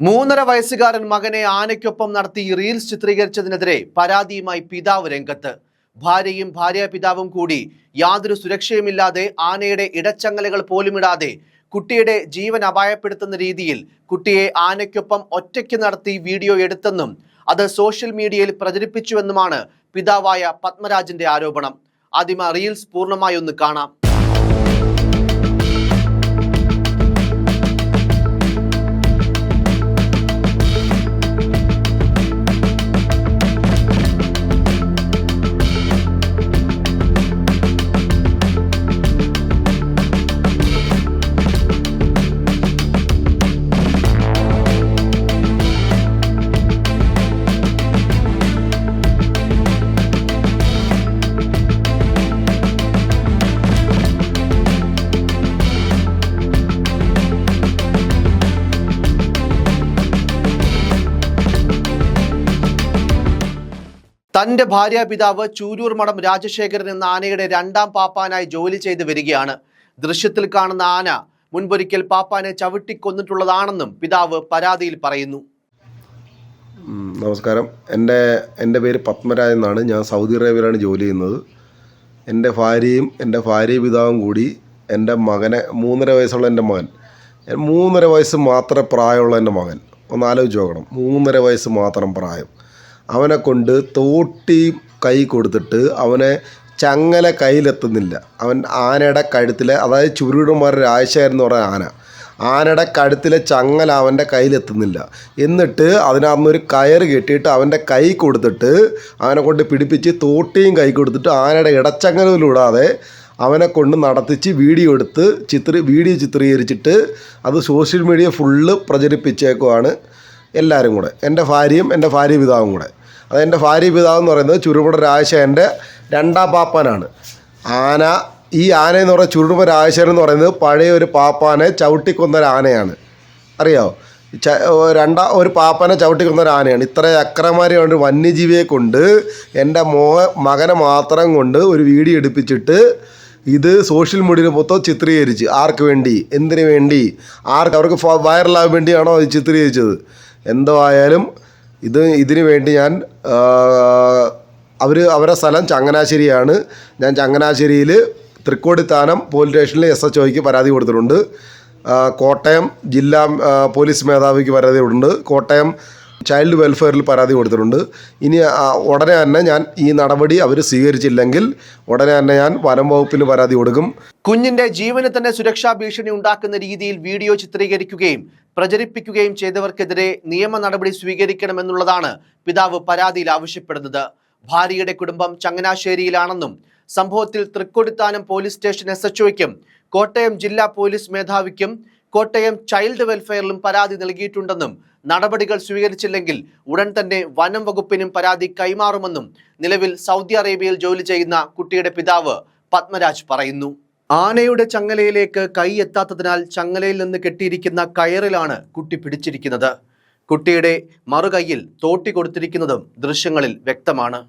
മൂന്നര വയസ്സുകാരൻ മകനെ ആനയ്ക്കൊപ്പം നടത്തി റീൽസ് ചിത്രീകരിച്ചതിനെതിരെ പരാതിയുമായി പിതാവ് രംഗത്ത്. ഭാര്യയും ഭാര്യ പിതാവും കൂടി യാതൊരു സുരക്ഷയുമില്ലാതെ ആനയുടെ ഇടച്ചങ്ങലകൾ പോലുമിടാതെ കുട്ടിയുടെ ജീവൻ അപായപ്പെടുത്തുന്ന രീതിയിൽ കുട്ടിയെ ആനയ്ക്കൊപ്പം ഒറ്റയ്ക്ക് നടത്തി വീഡിയോ എടുത്തെന്നും അത് സോഷ്യൽ മീഡിയയിൽ പ്രചരിപ്പിച്ചുവെന്നുമാണ് പിതാവായ പത്മരാജന്റെ ആരോപണം. ആദ്യം റീൽസ് പൂർണമായി ഒന്ന് കാണാം. തന്റെ ഭാര്യ പിതാവ് ചൂരൂർ മഠം രാജശേഖരൻ എന്ന ആനയുടെ രണ്ടാം പാപ്പാനായി ജോലി ചെയ്തു വരികയാണ്. ദൃശ്യത്തിൽ കാണുന്ന ആന മുൻപൊരിക്കൽ പാപ്പാനെ ചവിട്ടിക്കൊന്നിട്ടുള്ളതാണെന്നും പിതാവ് പരാതിയിൽ പറയുന്നു. നമസ്കാരം. എന്റെ എന്റെ പേര് പത്മരാജ് എന്നാണ്. ഞാൻ സൗദി അറേബ്യയിലാണ് ജോലി ചെയ്യുന്നത്. എന്റെ ഭാര്യയും എന്റെ ഭാര്യ പിതാവും കൂടി എന്റെ മകനെ മൂന്നര വയസ്സുള്ള എന്റെ മകൻ. മൂന്നര വയസ്സ് മാത്രമേ പ്രായമുള്ള എന്റെ മകൻ. ഒന്ന് ആലോചിച്ച് നോക്കണം. മൂന്നര വയസ്സ് മാത്രം പ്രായം. അവനെ കൊണ്ട് തോട്ടി കൈ കൊടുത്തിട്ട് അവനെ ചങ്ങല കയ്യിലെത്തുന്നില്ല. അവൻ ആനയുടെ കഴുത്തിലെ അതായത് ചുരുടുമാരുടെ രാജശേഖരൻ എന്ന് പറയുന്ന ആന. ആനയുടെ കഴുത്തിലെ ചങ്ങല അവന്റെ കയ്യിലെത്തുന്നില്ല. എന്നിട്ട് അതിനകത്തുനിന്നൊരു കയർ കെട്ടിയിട്ട് അവന്റെ കൈ കൊടുത്തിട്ട് അവനെ കൊണ്ട് പിടിപ്പിച്ച് തോട്ടിയും കൈ കൊടുത്തിട്ട് ആനയുടെ ഇടച്ചങ്ങലൂടാതെ അവനെ കൊണ്ട് നടത്തിച്ച് വീഡിയോ എടുത്ത് ചിത്ര വീഡിയോ ചിത്രീകരിച്ചിട്ട് അത് സോഷ്യൽ മീഡിയ ഫുള്ള് പ്രചരിപ്പിച്ചേക്കുവാണ് എല്ലാവരും കൂടെ. എന്റെ ഭാര്യയും എന്റെ ഭാര്യ പിതാവും കൂടെ. അത് എന്റെ ഭാര്യ പിതാവ് എന്ന് പറയുന്നത് ചുരുമുട രാജശേഖരന്റെ രണ്ടാം പാപ്പാനാണ്. ആന ഈ ആന എന്ന് പറയുന്നത് ചുരുടുമ രാജശേഖരൻ എന്ന് പറയുന്നത് പഴയ ഒരു പാപ്പാനെ ചവിട്ടിക്കൊന്ന ആനയാണ്. അറിയാമോ ച രണ്ടാ ഒരു പാപ്പാനെ ചവിട്ടിക്കൊന്ന ഒരു ആനയാണ് ഇത്ര വന്യജീവിയെ കൊണ്ട് എന്റെ മോ മകനെ മാത്രം കൊണ്ട് ഒരു വീഡിയോ എടുപ്പിച്ചിട്ട് ഇത് സോഷ്യൽ മീഡിയയിൽ മൊത്തം ചിത്രീകരിച്ച്. ആർക്ക് വേണ്ടി? എന്തിനു വേണ്ടി? ആർക്ക്? അവർക്ക് വൈറലാകാൻ വേണ്ടിയാണോ അത് ചിത്രീകരിച്ചത്? എന്തോ ആയാലും ഇത് ഇതിനു വേണ്ടി ഞാൻ അവർ അവരുടെ സ്ഥലം ചങ്ങനാശ്ശേരിയാണ്. ഞാൻ ചങ്ങനാശ്ശേരിയിൽ തൃക്കോടിത്താനം പോലീസ് സ്റ്റേഷനിൽ എസ് എച്ച് ഒക്ക് പരാതി കൊടുത്തിട്ടുണ്ട്. കോട്ടയം ജില്ലാ പോലീസ് മേധാവിക്ക് പരാതി കൊടുത്തിട്ടുണ്ട്. കോട്ടയം ചൈൽഡ് വെൽഫെയറിൽ പരാതി കൊടുത്തിട്ടുണ്ട്. ഇനി ഉടനെ തന്നെ ഞാൻ ഈ നടപടി അവർ സ്വീകരിച്ചില്ലെങ്കിൽ ഉടനെ തന്നെ ഞാൻ വനം വകുപ്പിൽ പരാതി കൊടുക്കും. കുഞ്ഞിന്റെ ജീവന് തന്നെ സുരക്ഷാ ഭീഷണി ഉണ്ടാക്കുന്ന രീതിയിൽ വീഡിയോ ചിത്രീകരിക്കുകയും പ്രചരിപ്പിക്കുകയും ചെയ്തവർക്കെതിരെ നിയമ നടപടി സ്വീകരിക്കണമെന്നുള്ളതാണ് പിതാവ് പരാതിയിൽ ആവശ്യപ്പെടുന്നത്. ഭാര്യയുടെ കുടുംബം ചങ്ങനാശ്ശേരിയിലാണെന്നും സംഭവത്തിൽ തൃക്കൊടിത്താനം പോലീസ് സ്റ്റേഷൻ എസ് എച്ച്ഒയ്ക്കും കോട്ടയം ജില്ലാ പോലീസ് മേധാവിക്കും കോട്ടയം ചൈൽഡ് വെൽഫെയറിലും പരാതി നൽകിയിട്ടുണ്ടെന്നും നടപടികൾ സ്വീകരിച്ചില്ലെങ്കിൽ ഉടൻ തന്നെ വനം വകുപ്പിനും പരാതി കൈമാറുമെന്നും നിലവിൽ സൗദി അറേബ്യയിൽ ജോലി ചെയ്യുന്ന കുട്ടിയുടെ പിതാവ് പത്മരാജ് പറയുന്നു. ആനയുടെ ചങ്ങലയിലേക്ക് കൈ എത്താത്തതിനാൽ ചങ്ങലയിൽ നിന്ന് കെട്ടിയിരിക്കുന്ന കയറിലാണ് കുട്ടി പിടിച്ചിരിക്കുന്നത്. കുട്ടിയുടെ മറുകൈയിൽ തോട്ടി കൊടുത്തിരിക്കുന്നതും ദൃശ്യങ്ങളിൽ വ്യക്തമാണ്.